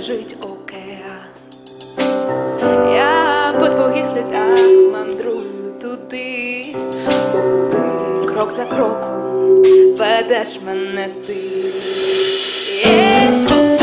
лежить океан. Я по твоїх слідах мандрую туди, куди крок за кроком ведеш мене ти. Є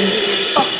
Oh.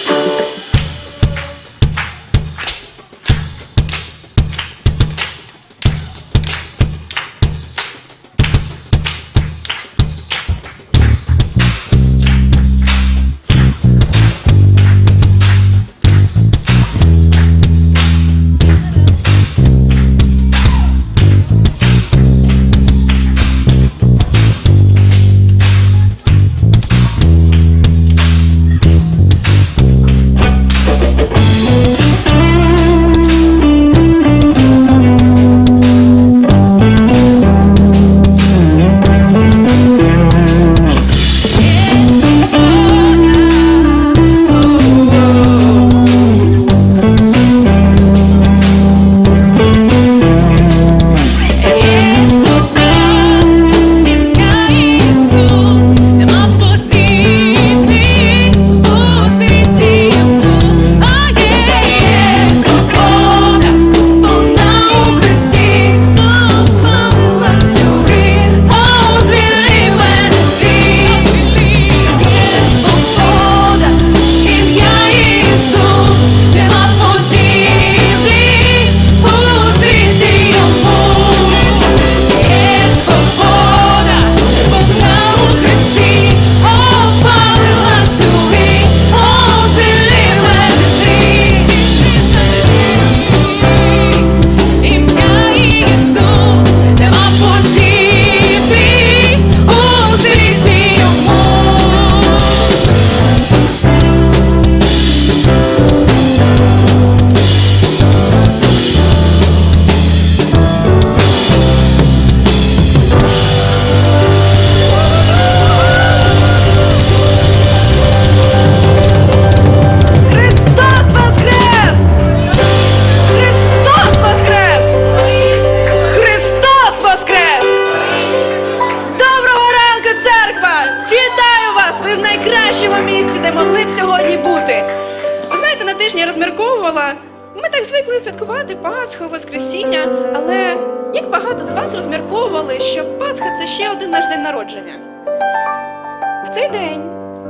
В цей день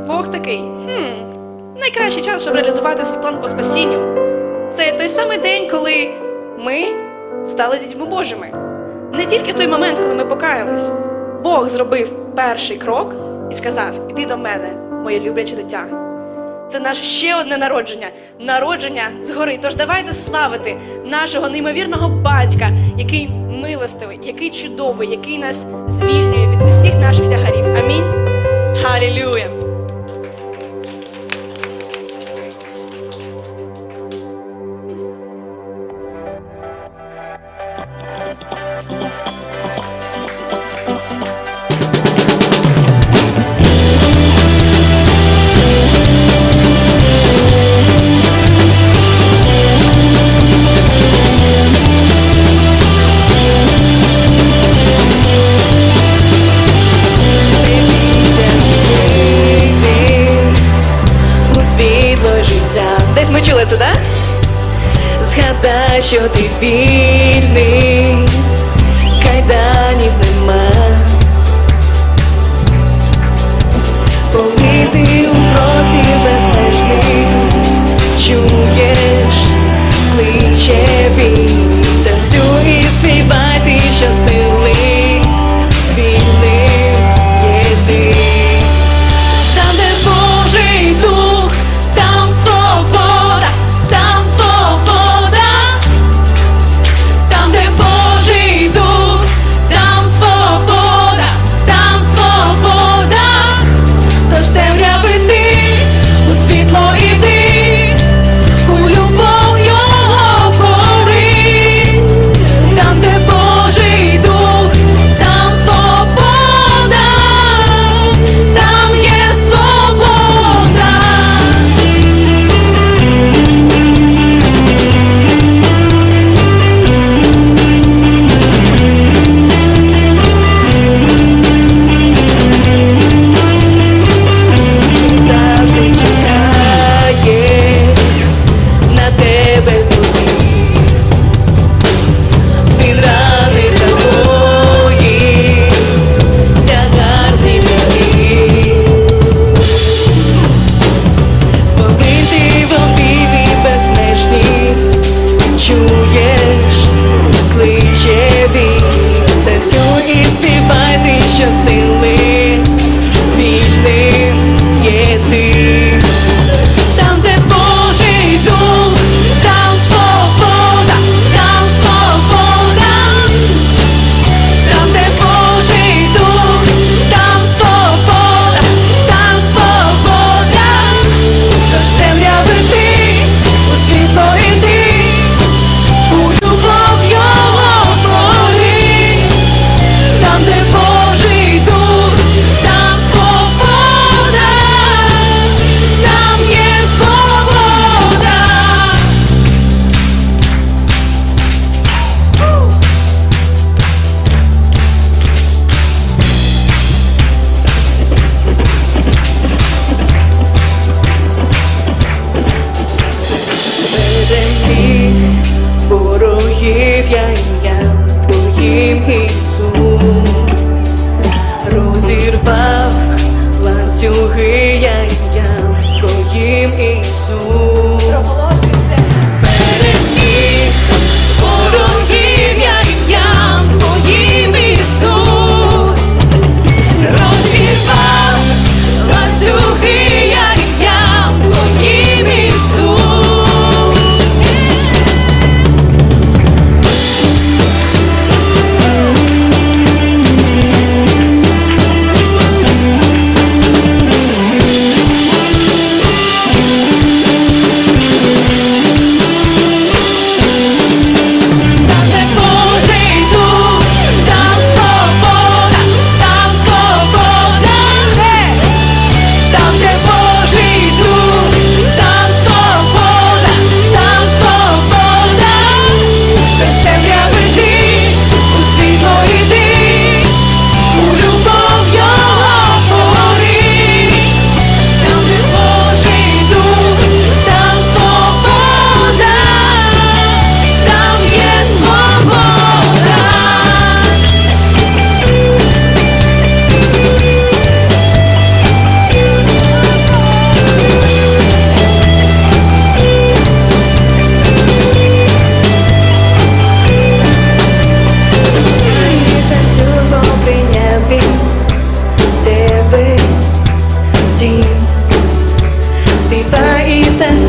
Бог такий: хм, найкращий час, щоб реалізувати свій план по спасінню. Це той самий день, коли ми стали дітьми Божими. Не тільки в той момент, коли ми покаялись. Бог зробив перший крок і сказав: Іди до мене, моє любляче дитя. Це наше ще одне народження народження згори. Тож давайте славити нашого неймовірного батька, який милостивий, який чудовий, який нас звільнює від усіх наших тягарів. Амінь. Халілюя! again.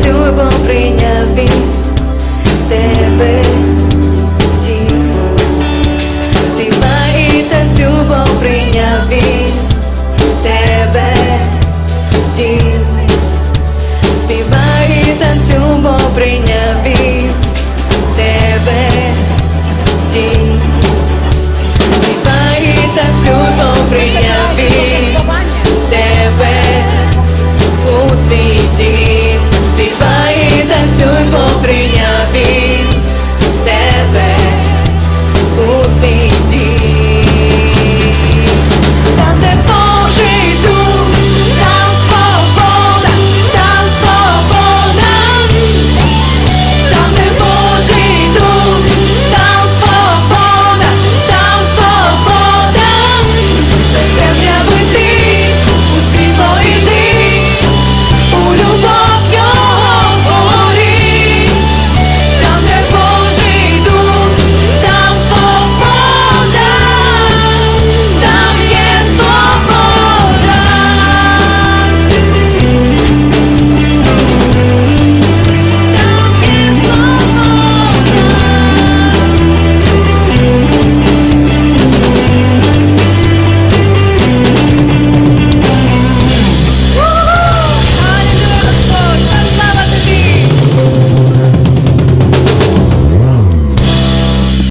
цю прийняв він. Тебе дім, співай та цю прийняв він.